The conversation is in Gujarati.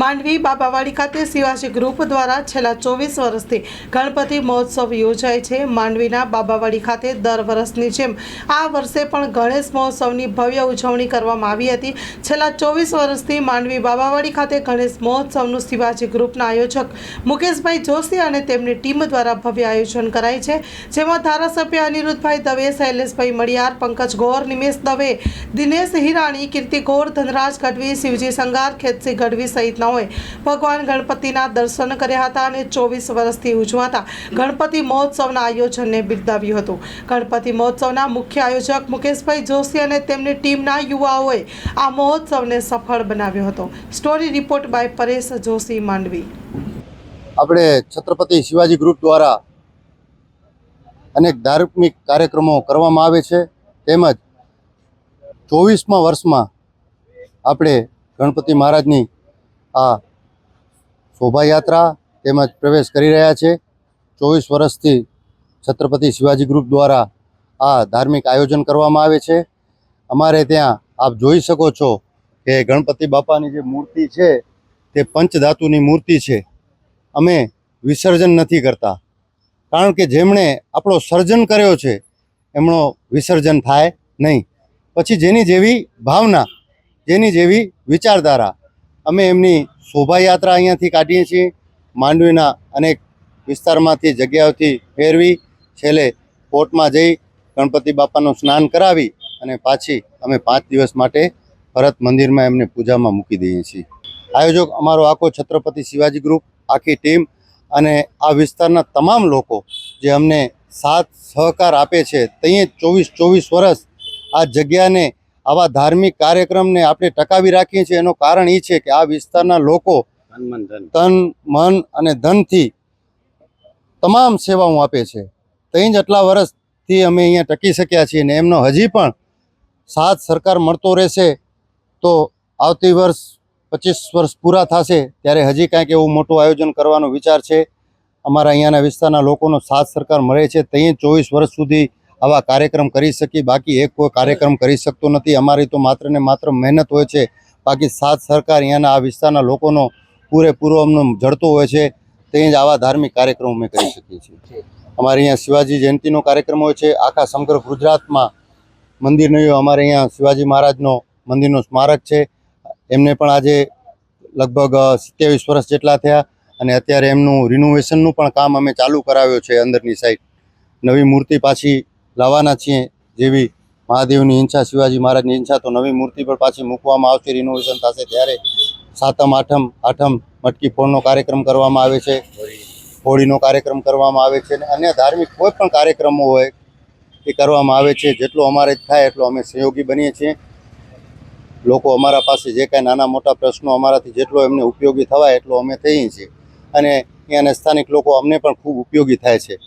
માંડવી બાબાવાડી ખાતે શિવાજી ગ્રુપ દ્વારા છેલ્લા ચોવીસ વર્ષથી ગણપતિ મહોત્સવ યોજાય છે. માંડવીના બાબાવાડી ખાતે દર વર્ષની જેમ આ વર્ષે પણ ગણેશ મહોત્સવની ભવ્ય ઉજવણી કરવામાં આવી હતી. છેલ્લા ચોવીસ વર્ષથી માંડવી બાબાવાડી ખાતે ગણેશ મહોત્સવનું શિવાજી ગ્રુપના આયોજક મુકેશભાઈ જોશી અને તેમની ટીમ દ્વારા ભવ્ય આયોજન કરાય છે. જેમાં ધારાસભ્ય અનિરુદ્ધભાઈ દવે, શૈલેષભાઈ મડિયાર, પંકજ ગોર, નિમેશ દવે, દિનેશ હિરાણી, કીર્તિ ગોર, ધનરાજ ગઢવી, શિવજી સંગાર, ખેતસિંહ ગઢવી સહિતનાઓએ ભગવાન ગણપતિના દર્શન કર્યા હતા અને ચોવીસ વર્ષથી ઉજવાતા ગણપતિ મહોત્સવના આયોજનને બિરદાવ્યું હતું. ગણપતિ મહોત્સવના મુખ્ય આયોજક મુકેશભાઈ જોશી અને તેમની ટીમના યુવાઓએ આ મહોત્સવને સફળ બનાવ્યો હતો. Story report by Paresh Joshi Mandvi. આપણે છત્રપતિ શિવાજી ગ્રુપ દ્વારા અનેક ધાર્મિક કાર્યક્રમો કરવામાં આવે છે. તેમજ ચોવીસમા વર્ષમાં આપણે ગણપતિ મહારાજની આ શોભાયાત્રા તેમજ પ્રવેશ કરી રહ્યા છે. ચોવીસ વર્ષથી છત્રપતિ શિવાજી ગ્રુપ દ્વારા આ ધાર્મિક આયોજન કરવામાં આવે છે. અમારે ત્યાં આપ જોઈ શકો છો કે ગણપતિ બાપાની જે મૂર્તિ છે તે પંચધાતુની મૂર્તિ છે. અમે વિસર્જન નથી કરતા. કારણ કે જેમણે આપણો સર્જન કર્યો છે, એમનો વિસર્જન થાય નહીં. પછી જેની જેવી ભાવના, જેની જેવી વિચારધારા અમે એમની શોભાયાત્રા અહીંયાથી કાઢીએ છીએ. માંડવીના અનેક વિસ્તારમાંથી જગ્યાઓથી ફેરવી છેલ્લે કોર્ટમાં જઈ ગણપતિ બાપાનું સ્નાન કરાવી અને પાછી અમે પાંચ દિવસ માટે ભરત મંદિરમાં એમને પૂજામાં મૂકી દઈએ છીએ. આયોજક અમારો આખો છત્રપતિ શિવાજી ગ્રુપ, આખી ટીમ અને આ વિસ્તારના તમામ લોકો જે અમને સાથ સહકાર આપે છે ત્યાં ચોવીસ ચોવીસ વર્ષ આ જગ્યાને આવા ધાર્મિક કાર્યક્રમને આપણે ટકાવી રાખીએ છીએ. એનું કારણ એ છે કે આ વિસ્તારના લોકો તન મન અને ધનથી તમામ સેવાઓ આપે છે. ત્યાં જ આટલા વર્ષથી અમે અહીંયા ટકી શક્યા છીએ ને એમનો હજી પણ સાથ સરકાર મળતો રહેશે તો આવતી વર્ષ પચીસ વર્ષ પૂરા થશે ત્યારે હજી કાંઈક એવું મોટું આયોજન કરવાનો વિચાર છે. અમારા અહીંયાના વિસ્તારના લોકોનો સાથ સરકાર મળે છે. ત્યાં ચોવીસ વર્ષ સુધી આવા કાર્યક્રમ કરી શકી. બાકી એક કોઈ કાર્યક્રમ કરી શકતો નથી. અમારી તો માત્ર ને માત્ર મહેનત હોય છે. બાકી સાત સરકાર અહીંયાના આ વિસ્તારના લોકોનો પૂરેપૂરો અમને જડતો હોય છે. તે જ આવા ધાર્મિક કાર્યક્રમો અમે કરી શકીએ છીએ. અમારે અહીંયા શિવાજી જયંતિનો કાર્યક્રમ હોય છે. આખા સમગ્ર ગુજરાતમાં મંદિરનો અમારે અહીંયા શિવાજી મહારાજનો મંદિરનો સ્મારક છે. એમને પણ આજે લગભગ સત્યાવીસ વર્ષ જેટલા થયા અને અત્યારે એમનું રિનોવેશનનું પણ કામ અમે ચાલુ કરાવ્યો છે અંદરની સાઈડ નવી મૂર્તિ પાછી લાવવાના છીએ જેવી મહાદેવની ઈચ્છા, શિવાજી મહારાજની ઈચ્છા તો નવી મૂર્તિ પણ પાછી મૂકવામાં આવશે રિનોવેશન થશે ત્યારે સાતમ, આઠમ આઠમ મટકી ફોડનો કાર્યક્રમ કરવામાં આવે છે, હોળીનો કાર્યક્રમ કરવામાં આવે છે અને અન્ય ધાર્મિક કોઈ પણ કાર્યક્રમો હોય એ કરવામાં આવે છે. જેટલો અમારે થાય એટલો અમે સહયોગી બનીએ છીએ. લોકો અમારા પાસે જે કાંઈ નાના મોટા પ્રશ્નો અમારાથી જેટલો એમને ઉપયોગી થવાય એટલો અમે થઈએ છીએ. અને અહીંયાના સ્થાનિક લોકો અમને પણ ખૂબ ઉપયોગી થાય છે.